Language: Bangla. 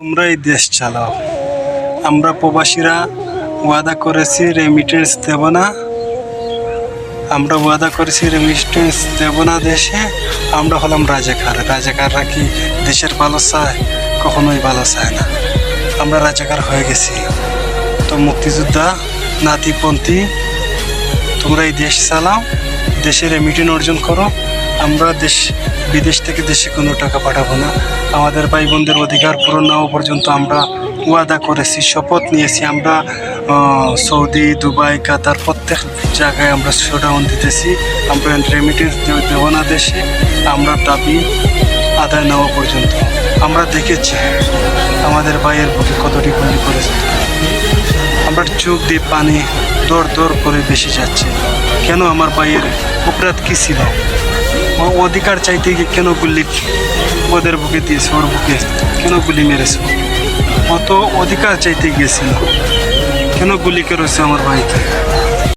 তোমরাই দেশ চালাও। আমরা প্রবাসীরা ওয়াদা করেছি রেমিটেন্স দেব না। আমরা ওয়াদা করেছি রেমিটেন্স দেব না দেশে। আমরা হলাম রাজাকার। রাজাকাররা কি দেশের ভালো চায়? কখনোই ভালো চায় না। আমরা রাজাকার হয়ে গেছি। তো মুক্তিযোদ্ধা, নাতিপন্থী তোমরা এই দেশ চালাও। দেশের রেমিটেন্স অর্জন করো। আমরা দেশ, বিদেশ থেকে দেশে কোনো টাকা পাঠাবো না। আমাদের ভাই বোনদের অধিকার পূরণ না পর্যন্ত আমরা ওয়াদা করেছি, শপথ নিয়েছি। আমরা সৌদি, দুবাই, কাতার প্রত্যেক জায়গায় আমরা শোডাউন দিতেছি। আমরা রেমিটেন্স দেবো না দেশে। আমরা দাবি আদায় নেওয়া পর্যন্ত। আমরা দেখেছি আমাদের ভাইয়ের বুকে কতটি গুলি করেছে। আমরা চোখ দিয়ে পানি দৌড় দৌড় করে বেশি যাচ্ছে। কেন আমার ভাইয়ের অপরাধ কি ছিল? অধিকার চাইতে গিয়ে কেন গুলি ওদের বুকে দিয়েছে, ওর বুকে? কেন গুলি মেরেছে? অত অধিকার চাইতে গিয়েছিল। কেন গুলি করেছে আমার ভাইকে?